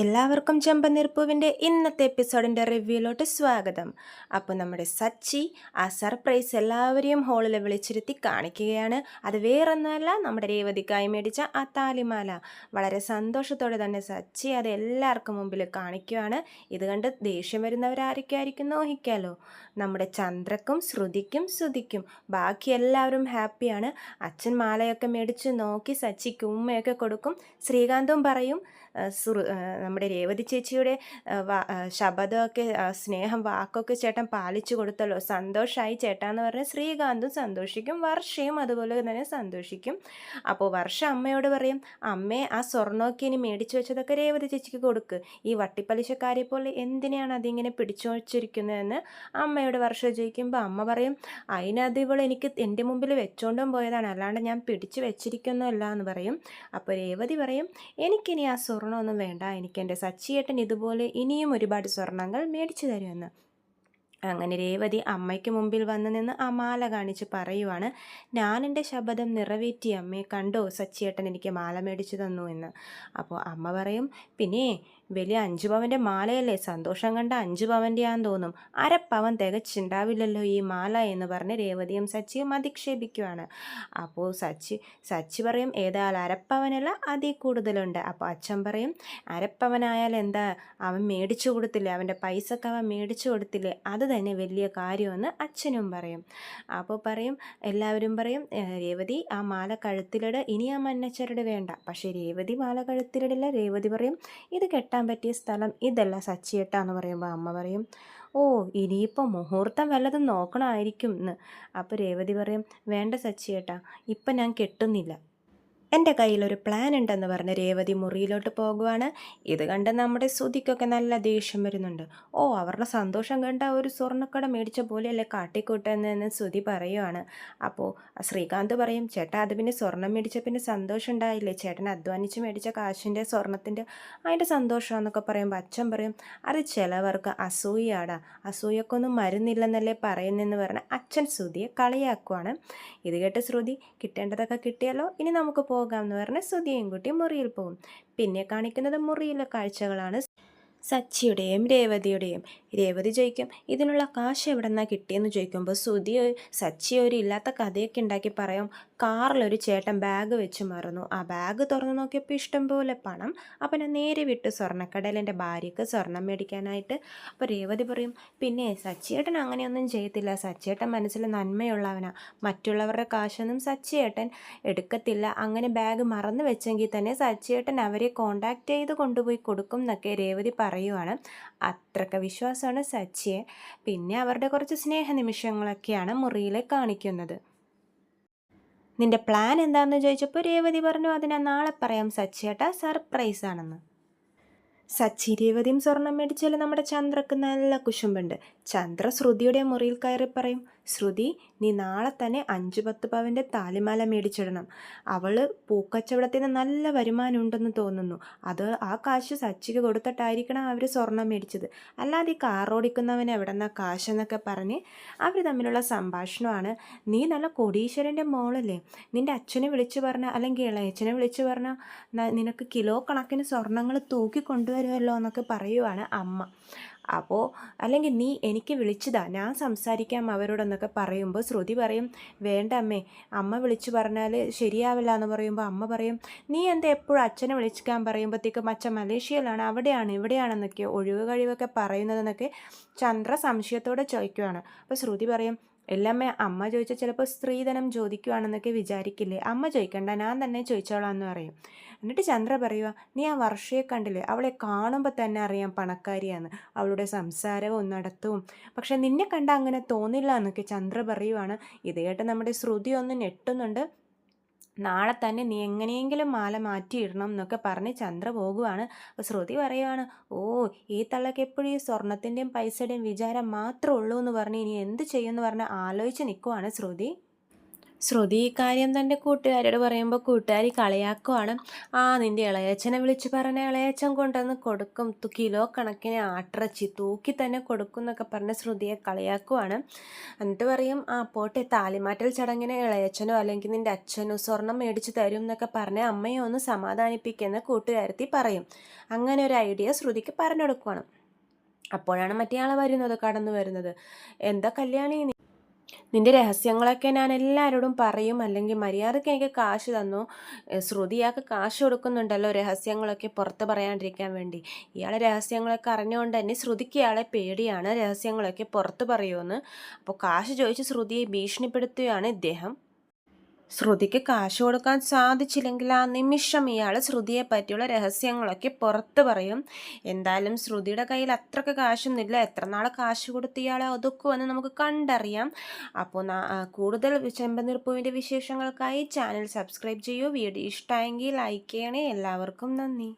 എല്ലാവർക്കും ചെമ്പനീർപ്പൂവിന്റെ ഇന്നത്തെ എപ്പിസോഡിന്റെ റിവ്യൂയിലോട്ട് സ്വാഗതം. അപ്പോൾ നമ്മുടെ സച്ചി ആ സർപ്രൈസ് എല്ലാവരെയും ഹോളിൽ വിളിച്ചിരുത്തി കാണിക്കുകയാണ്. അത് വേറൊന്നുമല്ല നമ്മുടെ രേവതിക്കായി മേടിച്ച ആ താലിമാല. വളരെ സന്തോഷത്തോടെ തന്നെ സച്ചി അത് എല്ലാവർക്കും മുമ്പിൽ കാണിക്കുകയാണ്. ഇത് കണ്ട് ദേഷ്യം വരുന്നവരാരൊക്കെയായിരിക്കും നോഹിക്കാലോ. നമ്മുടെ ചന്ദ്രക്കും ശ്രുതിക്കും ശ്രുതിക്കും ബാക്കി എല്ലാവരും ഹാപ്പിയാണ്. അച്ഛൻ മാലയൊക്കെ മേടിച്ച് നോക്കി സച്ചിക്ക് ഉമ്മയൊക്കെ കൊടുക്കും. ശ്രീകാന്തും പറയും നമ്മുടെ രേവതി ചേച്ചിയുടെ ശബ്ദമൊക്കെ സ്നേഹം വാക്കൊക്കെ ചേട്ടൻ പാലിച്ചു കൊടുത്തല്ലോ. സന്തോഷമായി ചേട്ടാന്ന് പറഞ്ഞാൽ ശ്രീകാന്തും സന്തോഷിക്കും വർഷയും അതുപോലെ തന്നെ സന്തോഷിക്കും. അപ്പോൾ വർഷ അമ്മയോട് പറയും അമ്മേ ആ സ്വർണമൊക്കെ ഇനി മേടിച്ചു വെച്ചതൊക്കെ രേവതി ചേച്ചിക്ക് കൊടുക്ക്. ഈ വട്ടിപ്പലിശക്കാരെ പോലെ എന്തിനാണ് അതിങ്ങനെ പിടിച്ചു വച്ചിരിക്കുന്നതെന്ന്? അമ്മയോട് വർഷ ചോദിക്കുമ്പോൾ അമ്മ പറയും അതിനത് ഇവൾ എനിക്ക് എന്റെ മുമ്പിൽ വെച്ചോണ്ടും പോയതാണ്. അല്ലാണ്ട് ഞാൻ പിടിച്ചു വെച്ചിരിക്കുന്നല്ല എന്ന് പറയും. അപ്പോൾ രേവതി പറയും എനിക്കിനി ആ സ്വർണമൊന്നും വേണ്ട. എനിക്ക് എന്റെ സച്ചിയേട്ടൻ ഇതുപോലെ ഇനിയും ഒരുപാട് സ്വർണങ്ങൾ മേടിച്ചു തരുമെന്ന്. അങ്ങനെ രേവതി അമ്മയ്ക്ക് മുമ്പിൽ വന്നു നിന്ന് ആ മാല കാണിച്ച് പറയുവാണ് ഞാൻ എന്റെ ശബദം നിറവേറ്റി അമ്മയെ കണ്ടോ? സച്ചിയേട്ടൻ എനിക്ക് മാല മേടിച്ചു തന്നു എന്ന്. അപ്പോൾ അമ്മ പറയും പിന്നെ വലിയ അഞ്ച് പവന്റെ മാലയല്ലേ? സന്തോഷം കണ്ട അഞ്ച് പവന്റെയാന്ന് തോന്നും. അരപ്പവൻ തികച്ചുണ്ടാവില്ലല്ലോ ഈ മാല എന്ന് പറഞ്ഞ് രേവതിയും സച്ചിയും അധിക്ഷേപിക്കുവാണ്. അപ്പോൾ സച്ചി സച്ചി പറയും ഏതായാലും അരപ്പവനല്ല അതിൽ കൂടുതലുണ്ട്. അപ്പോൾ അച്ഛൻ പറയും അരപ്പവനായാൽ എന്താ? അവൻ മേടിച്ചു കൊടുത്തില്ലേ? അവന്റെ പൈസക്ക് അവൻ മേടിച്ചു കൊടുത്തില്ലേ? അത് തന്നെ വലിയ കാര്യമെന്ന് അച്ഛനും പറയും. അപ്പോൾ പറയും എല്ലാവരും പറയും രേവതി ആ മാല കഴുത്തിലിട്. ഇനി ആ മഞ്ഞച്ചരട് വേണ്ട. പക്ഷേ രേവതി മാല കഴുത്തിലിടില്ല. രേവതി പറയും ഇത് കെട്ടാൻ പറ്റിയ സ്ഥലം ഇതല്ല സച്ചിയേട്ടാന്ന് പറയുമ്പോൾ അമ്മ പറയും ഓ ഇനിയിപ്പോൾ മുഹൂർത്തം വല്ലതും നോക്കണമായിരിക്കും എന്ന് അപ്പോൾ രേവതി പറയും വേണ്ട സച്ചിയേട്ടാ ഇപ്പം ഞാൻ കെട്ടുന്നില്ല. എന്റെ കയ്യിലൊരു പ്ലാൻ ഉണ്ടെന്ന് പറഞ്ഞ് രേവതി മുറിയിലോട്ട് പോകുവാണ്. ഇത് കണ്ട് നമ്മുടെ ശ്രുതിക്കൊക്കെ നല്ല ദേഷ്യം വരുന്നുണ്ട്. ഓ അവരുടെ സന്തോഷം കണ്ട ഒരു സ്വർണക്കട മേടിച്ച പോലെയല്ലേ കാട്ടിക്കൂട്ടെന്ന് ശ്രുതി പറയുവാണ്. അപ്പോൾ ശ്രീകാന്ത് പറയും ചേട്ടാ അത് പിന്നെ സ്വർണം മേടിച്ച പിന്നെ സന്തോഷം ഉണ്ടായില്ലേ? ചേട്ടൻ അധ്വാനിച്ച് മേടിച്ച കാശിന്റെ സ്വർണത്തിന്റെ അതിന്റെ സന്തോഷമെന്നൊക്കെ പറയുമ്പോൾ അച്ഛൻ പറയും അത് ചിലവർക്ക് അസൂയാടാ അസൂയക്കൊന്നും മരുന്നില്ലെന്നല്ലേ പറയുന്നെന്ന് പറഞ്ഞ് അച്ഛൻ ശ്രുതിയെ കളിയാക്കുവാണ്. ഇത് കേട്ട് ശ്രുതി കിട്ടേണ്ടതൊക്കെ കിട്ടിയാലോ ഇനി നമുക്ക് പോകാം എന്ന് പറഞ്ഞ് സുധിയും കുട്ടി മുറിയിൽ പോകും. പിന്നെ കാണിക്കുന്നത് മുറിയിലെ കാഴ്ചകളാണ് സച്ചിയുടെയും രേവതിയുടെയും. രേവതി ചോദിക്കും ഇതിനുള്ള കാശ് എവിടെ നിന്നാണ് കിട്ടിയെന്ന് ചോദിക്കുമ്പോൾ സുധി സച്ചി ഒരു ഇല്ലാത്ത കഥയൊക്കെ ഉണ്ടാക്കി പറയും. കാറിലൊരു ചേട്ടൻ ബാഗ് വെച്ച് മറന്നു. ആ ബാഗ് തുറന്നു നോക്കിയപ്പോൾ ഇഷ്ടംപോലെ പണം. അപ്പം ഞാൻ നേരെ വിട്ട് സ്വർണക്കടയിൽ എന്റെ ഭാര്യയ്ക്ക് സ്വർണം മേടിക്കാനായിട്ട്. അപ്പോൾ രേവതി പറയും പിന്നെ സച്ചിയേട്ടൻ അങ്ങനെയൊന്നും ചെയ്യത്തില്ല. സച്ചിയേട്ടൻ മനസ്സിൽ നന്മയുള്ളവനാ. മറ്റുള്ളവരുടെ കാശൊന്നും സച്ചിയേട്ടൻ എടുക്കത്തില്ല. അങ്ങനെ ബാഗ് മറന്നു വെച്ചെങ്കിൽ തന്നെ സച്ചിയേട്ടൻ അവരെ കോണ്ടാക്ട് ചെയ്ത് കൊണ്ടുപോയി കൊടുക്കും എന്നൊക്കെ രേവതി പറയുവാണ്. അത്രയ്ക്ക് വിശ്വാസമാണ് സച്ചിയെ. പിന്നെ അവരുടെ കുറച്ച് സ്നേഹ നിമിഷങ്ങളൊക്കെയാണ് മുറിയിൽ കാണിക്കുന്നത്. നിന്റെ പ്ലാൻ എന്താണെന്ന് ചോദിച്ചപ്പോൾ രേവതി പറഞ്ഞു അതിനെ നാളെ പറയാം സച്ചിയേട്ടാ സർപ്രൈസ് ആണെന്ന്. സച്ചി രേവതിയും സ്വർണം മേടിച്ചാൽ നമ്മുടെ ചന്ദ്രക്ക് നല്ല കുശുമ്പുണ്ട്. ചന്ദ്ര ശ്രുതിയുടെ മുറിയിൽ കയറി പറയും ശ്രുതി നീ നാളെ തന്നെ അഞ്ച് പത്ത് പവന്റെ താലിമാല മേടിച്ചിടണം. അവൾ പൂക്കച്ചവടത്തിന് നല്ല വരുമാനം ഉണ്ടെന്ന് തോന്നുന്നു. അത് ആ കാശ് സച്ചിക്ക് കൊടുത്തിട്ടായിരിക്കണം അവർ സ്വർണം മേടിച്ചത്. അല്ലാതെ ഈ കാർ എവിടെന്നാ കാശെന്നൊക്കെ പറഞ്ഞ് അവർ തമ്മിലുള്ള സംഭാഷണമാണ്. നീ നല്ല കോടീശ്വരന്റെ മോളല്ലേ. നിന്റെ അച്ഛനെ വിളിച്ചു പറഞ്ഞ അല്ലെങ്കിൽ ഇളയച്ഛനെ വിളിച്ചു പറഞ്ഞാൽ നിനക്ക് കിലോ കണക്കിന് സ്വർണങ്ങൾ തൂക്കി കൊണ്ടുവരുമല്ലോ എന്നൊക്കെ പറയുവാണ് അമ്മ. അപ്പോൾ അല്ലെങ്കിൽ നീ എനിക്ക് വിളിച്ചതാ ഞാൻ സംസാരിക്കാം അവരോടെന്നൊക്കെ പറയുമ്പോൾ ശ്രുതി പറയും വേണ്ട അമ്മേ അമ്മ വിളിച്ചു പറഞ്ഞാൽ ശരിയാവില്ല എന്ന് പറയുമ്പോൾ അമ്മ പറയും നീ എന്താ എപ്പോഴും അച്ഛനെ വിളിച്ചിക്കാൻ പറയുമ്പോഴത്തേക്കും അച്ഛൻ മലേഷ്യയിലാണ് അവിടെയാണ് ഇവിടെയാണെന്നൊക്കെ ഒഴിവ് കഴിവൊക്കെ പറയുന്നതെന്നൊക്കെ ചന്ദ്ര സംശയത്തോടെ ചോദിക്കുവാണ്. അപ്പോൾ ശ്രുതി പറയും എല്ലാമ്മേ അമ്മ ചോദിച്ചാൽ ചിലപ്പോൾ സ്ത്രീധനം ചോദിക്കുവാണെന്നൊക്കെ വിചാരിക്കില്ലേ? അമ്മ ചോദിക്കണ്ട ഞാൻ തന്നെ ചോദിച്ചോളാം എന്ന് പറയും. എന്നിട്ട് ചന്ദ്ര പറയുക നീ ആ വർഷയെ കണ്ടില്ലേ? അവളെ കാണുമ്പോൾ തന്നെ അറിയാം പണക്കാരിയാണ് അവളുടെ സംസാരവും നടത്തവും. പക്ഷെ നിന്നെ കണ്ട അങ്ങനെ തോന്നില്ല എന്നൊക്കെ ചന്ദ്ര പറയുവാണ്. ഇത് കേട്ട് നമ്മുടെ ശ്രുതി ഒന്ന് ഞെട്ടുന്നുണ്ട്. നാളെ തന്നെ നീ എങ്ങനെയെങ്കിലും മാല മാറ്റിയിടണം എന്നൊക്കെ പറഞ്ഞ് ചന്ദ്ര പോകുവാണ്. അപ്പോൾ ശ്രുതി പറയുവാണ് ഓ ഈ തള്ളക്ക് എപ്പോഴും ഈ സ്വർണത്തിന്റെയും പൈസയുടെയും വിചാരം മാത്രമേ ഉള്ളൂ എന്ന് പറഞ്ഞ് ഇനി എന്ത് ചെയ്യുമെന്ന് പറഞ്ഞ് ആലോചിച്ച് നിൽക്കുവാണ് ശ്രുതി. ശ്രുതി ഈ കാര്യം തന്റെ കൂട്ടുകാരോട് പറയുമ്പോൾ കൂട്ടുകാരി കളിയാക്കുവാണ്. ആ നിന്റെ ഇളയച്ചനെ വിളിച്ച് പറഞ്ഞ ഇളയച്ചൻ കൊണ്ടുവന്ന് കൊടുക്കും. കിലോ കണക്കിന് ആട്ടിറച്ചി തൂക്കി തന്നെ കൊടുക്കും എന്നൊക്കെ പറഞ്ഞ് ശ്രുതിയെ കളിയാക്കുവാണ്. എന്നിട്ട് പറയും ആ പോട്ടെ താലിമാറ്റൽ ചടങ്ങിന് ഇളയച്ചനോ അല്ലെങ്കിൽ നിന്റെ അച്ഛനോ സ്വർണം മേടിച്ച് തരും എന്നൊക്കെ പറഞ്ഞ് അമ്മയെ ഒന്ന് സമാധാനിപ്പിക്കുന്ന കൂട്ടുകാരത്തി പറയും. അങ്ങനെ ഒരു ഐഡിയ ശ്രുതിക്ക് പറഞ്ഞു കൊടുക്കുവാണ്. അപ്പോഴാണ് മറ്റേ ആൾ വരുന്നത് കടന്നു വരുന്നത്. എന്താ കല്യാണി നിന്റെ രഹസ്യങ്ങളൊക്കെ ഞാൻ എല്ലാവരോടും പറയും. അല്ലെങ്കിൽ മര്യാദയ്ക്ക് എനിക്ക് കാശ് തന്നു. ശ്രുതിയാക്ക് കാശ് കൊടുക്കുന്നുണ്ടല്ലോ രഹസ്യങ്ങളൊക്കെ പുറത്ത് പറയാണ്ടിരിക്കാൻ വേണ്ടി. ഇയാളെ രഹസ്യങ്ങളൊക്കെ അറിഞ്ഞുകൊണ്ട് തന്നെ ശ്രുതിക്ക് ഇയാളെ പേടിയാണ്. രഹസ്യങ്ങളൊക്കെ പുറത്ത് പറയുമെന്ന് അപ്പോൾ കാശ് ചോദിച്ച് ശ്രുതിയെ ഭീഷണിപ്പെടുത്തുകയാണ് ഇദ്ദേഹം. ശ്രുതിക്ക് കാശ് കൊടുക്കാൻ സാധിച്ചില്ലെങ്കിൽ ആ നിമിഷം ഇയാൾ ശ്രുതിയെ പറ്റിയുള്ള രഹസ്യങ്ങളൊക്കെ പുറത്ത് പറയും. എന്തായാലും ശ്രുതിയുടെ കയ്യിൽ അത്രയ്ക്ക് കാശൊന്നുമില്ല. എത്ര നാൾ കാശ് കൊടുത്ത് ഇയാളെ ഒതുക്കുമെന്ന് നമുക്ക് കണ്ടറിയാം. അപ്പോൾ കൂടുതൽ ചെമ്പനിർപ്പുവിന്റെ വിശേഷങ്ങൾക്കായി ചാനൽ സബ്സ്ക്രൈബ് ചെയ്യൂ. വീഡിയോ ഇഷ്ടമായെങ്കിൽ ലൈക്ക് ചെയ്യണേ. എല്ലാവർക്കും നന്ദി.